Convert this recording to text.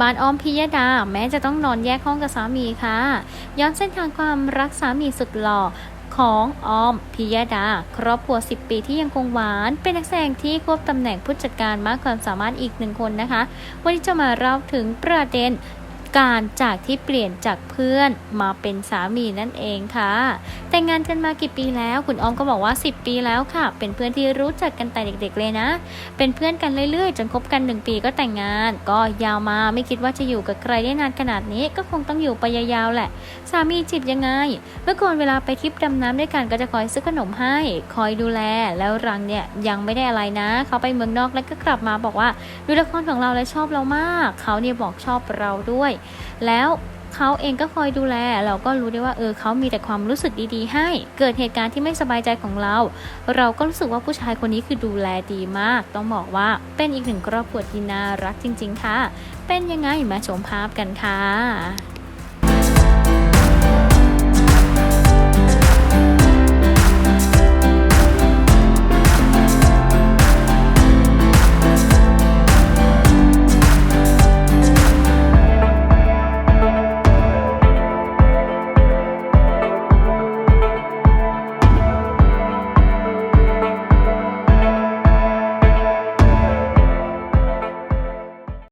บ้านออมพิยดา แม้จะต้องนอนแยกห้องกับสามีค่ะ ย้อนเส้นทางความรักสามีสุดหล่อของออมพิยดา ครอบครัว 10 ปีที่ยังคงหวาน เป็นนักแสดงที่ควบตำแหน่งผู้จัดการมากความสามารถอีกหนึ่งคนนะคะ วันนี้จะมาเล่าถึงประเด็น การจากที่เปลี่ยนจากเพื่อนมาเป็นสามีนั่นเองค่ะ แต่งงานกันมากี่ปีแล้ว คุณออมก็บอกว่า 10 ปีแล้วค่ะ เป็นเพื่อนที่รู้จักกันแต่เด็กๆเลยนะ เป็นเพื่อนกันเรื่อยๆ จนคบกัน 1 ปีก็แต่งงาน ก็ยาวมาไม่คิดว่าจะอยู่กับใครได้นานขนาดนี้ก็คงต้องอยู่ไปยาวๆแหละ สามีจีบยังไง เมื่อก่อนเวลาไปทริปดำน้ำด้วยกันก็จะคอยซื้อขนมให้ คอยดูแลแล้วรังเนี่ยยังไม่ได้อะไรนะ เขาไปเมืองนอกแล้วก็กลับมาบอกว่าดูละครของเราแล้วชอบเรามาก เขาเนี่ยบอกชอบเราด้วยแล้วเขาเองก็คอยดูแล เราก็รู้ได้ว่าเออเขามีแต่ความรู้สึกดีๆ ให้ เกิดเหตุการณ์ที่ไม่สบายใจของเรา เราก็รู้สึกว่าผู้ชายคนนี้คือดูแลดีมาก ต้องบอกว่าเป็นอีกหนึ่งครอบครัวที่น่ารักจริง ๆ ค่ะ เป็นยังไงมาชมภาพกันค่ะ